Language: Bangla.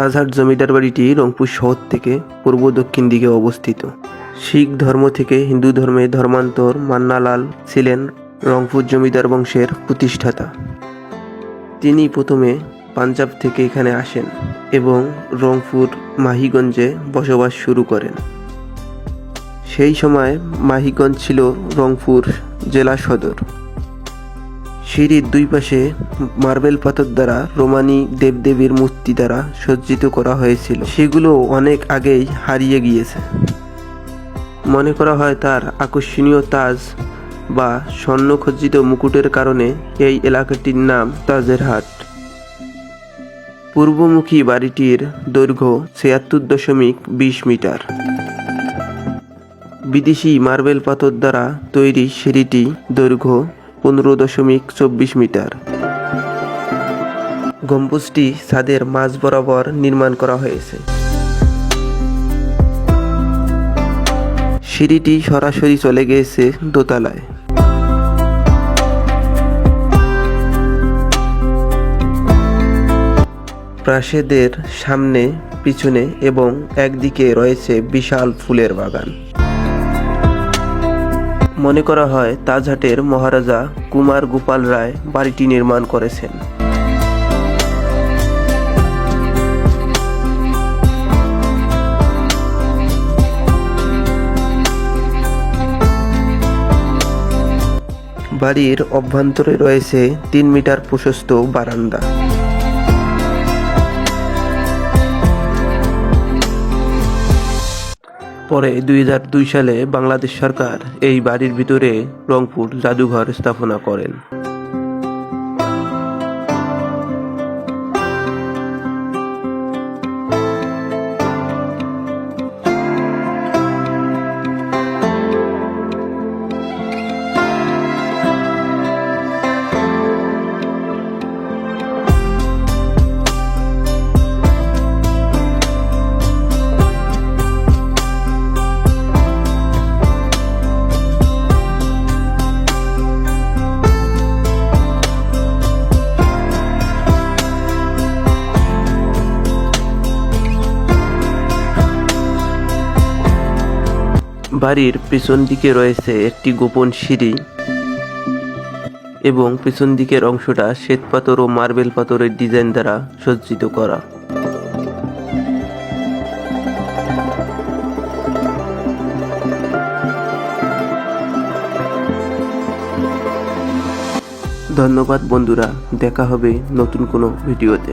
তাজহাট জমিদার বাড়িটি রংপুর শহর থেকে পূর্ব দক্ষিণ দিকে অবস্থিত। শিখ ধর্ম থেকে হিন্দু ধর্মে ধর্মান্তর মান্নালাল ছিলেন রংপুর জমিদার বংশের প্রতিষ্ঠাতা। তিনি প্রথমে পাঞ্জাব থেকে এখানে আসেন এবং রংপুর মাহিগঞ্জে বসবাস শুরু করেন। সেই সময় মাহিগঞ্জ ছিল রংপুর জেলা সদর। সিঁড়ির দুই পাশে মার্বেল পাথর দ্বারা রোমানি দেবদেবীর মূর্তি দ্বারা সজ্জিত করা হয়েছিল। সেগুলো অনেক আগেই হারিয়ে গিয়েছে। মনে করা হয় তার আকর্ষণীয় তাজ বা স্বর্ণখজ্জিত মুকুটের কারণে এই এলাকাটির নাম তাজের হাট। পূর্বমুখী বাড়িটির দৈর্ঘ্য ছিয়াত্তর দশমিক বিশ মিটার। বিদেশি মার্বেল পাথর দ্বারা তৈরি সিঁড়িটি দৈর্ঘ্য পনেরো দশমিক চব্বিশ মিটার। গম্বুজটি ছাদের মাঝ বরাবর নির্মাণ করা হয়েছে। সিঁড়িটি সরাসরি চলে গিয়েছে দোতলায়। প্রাসাদের সামনে, পিছনে এবং একদিকে রয়েছে বিশাল ফুলের বাগান। মনে করা হয় তাজহাটের মহারাজা কুমার গোপাল রায় বাড়িটি নির্মাণ করেছেন। বাড়ির অভ্যন্তরে রয়েছে তিন মিটার প্রশস্ত বারান্দা। পরে দুই হাজার দুই সালে বাংলাদেশ সরকার এই বাড়ির ভিতরে রংপুর জাদুঘর স্থাপনা করেন। বাড়ির পেছন দিকে রয়েছে একটি গোপন সিঁড়ি এবং পেছন দিকের অংশটা শ্বেত পাথর ও মার্বেল পাথরের ডিজাইন দ্বারা সজ্জিত করা। ধন্যবাদ বন্ধুরা, দেখা হবে নতুন কোনো ভিডিওতে।